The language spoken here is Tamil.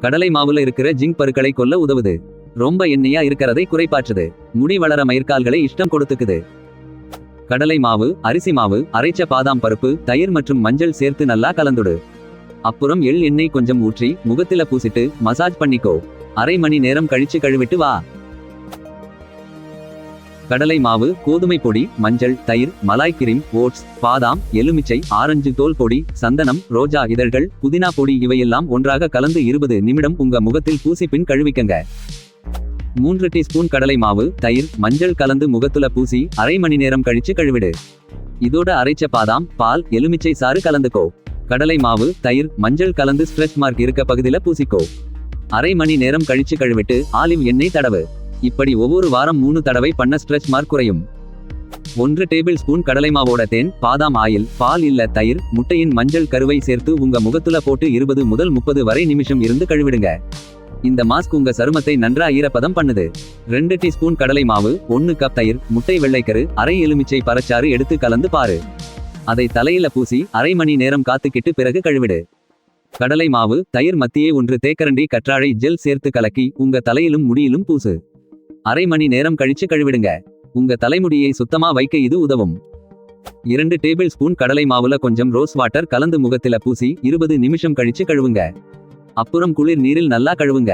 கடலை மாவுல இருக்கிற ஜிங்க் பருக்களை கொல்ல உதவுது. ரொம்ப எண்ணெயா இருக்கிறதை குறைப்பாற்றுது. முடி வளர மயிர்கால்களை இஷ்டம் கொடுத்துக்குது. கடலை மாவு அரிசி மாவு அரைச்ச பாதாம் பருப்பு தயிர் மற்றும் மஞ்சள் சேர்த்து நல்லா கலந்துடு. அப்புறம் எள் எண்ணெய் கொஞ்சம் ஊற்றி முகத்தில பூசிட்டு மசாஜ் பண்ணிக்கோ. அரை மணி நேரம் கழிச்சு கழுவிட்டு வா. கடலை மாவு கோதுமை பொடி மஞ்சள் தயிர் மலாய் கிரீம் ஓட்ஸ் பாதாம் எலுமிச்சை ஆரஞ்சு தோல் பொடி சந்தனம் ரோஜா இதழ்கள் புதினா பொடி இவையெல்லாம் ஒன்றாக கலந்து இருபது நிமிடம் உங்க முகத்தில் பூசி பின் கழுவிக்கங்க. மூன்று டீஸ்பூன் கடலை மாவு தயிர் மஞ்சள் கலந்து முகத்துல பூசி அரை மணி நேரம் கழிச்சு கழுவிடு. இதோட அரைச்ச பாதாம் பால் எலுமிச்சை சாறு கலந்துக்கோ. கடலை மாவு தயிர் மஞ்சள் கலந்து ஸ்ட்ரெச் மார்க் இருக்க பகுதியில பூசிக்கோ. அரை மணி நேரம் கழிச்சு கழுவிட்டு ஆலிவ் எண்ணெய் தடவு. இப்படி ஒவ்வொரு வாரம் மூணு தடவை பண்ண ஸ்ட்ரெச் மார்க் குறையும். ஒன்று டேபிள் ஸ்பூன் கடலை மாவோட தேன் பாதாம் ஆயில் பால் இல்ல தயிர் முட்டையின் மஞ்சள் கருவை சேர்த்து உங்க முகத்துல போட்டு இருபது முதல் முப்பது வரை நிமிஷம் இருந்து கழுவிடுங்க. இந்த மாஸ்க் உங்க சருமத்தை நன்றா ஈரப்பதம் பண்ணுது. ரெண்டு டீஸ்பூன் கடலை மாவு ஒன்னு கப் தயிர் முட்டை வெள்ளைக்கரு அரை எலுமிச்சை பறச்சாறு எடுத்து கலந்து பாரு. அதை தலையில பூசி அரை மணி நேரம் காத்துக்கிட்டு பிறகு கழுவிடு. கடலை மாவு தயிர் மத்தியே ஒன்று தேக்கரண்டி கற்றாழை ஜெல் சேர்த்து கலக்கி உங்க தலையிலும் முடியிலும் பூசு. அரை மணி நேரம் கழிச்சு கழுவிடுங்க. உங்க தலைமுடியை சுத்தமா வைக்க இது உதவும். இரண்டு டேபிள் ஸ்பூன் கடலை மாவுல கொஞ்சம் ரோஸ் வாட்டர் கலந்து முகத்தில பூசி இருபது நிமிஷம் கழிச்சு கழுவுங்க. அப்புறம் குளிர் நீரில் நல்லா கழுவுங்க.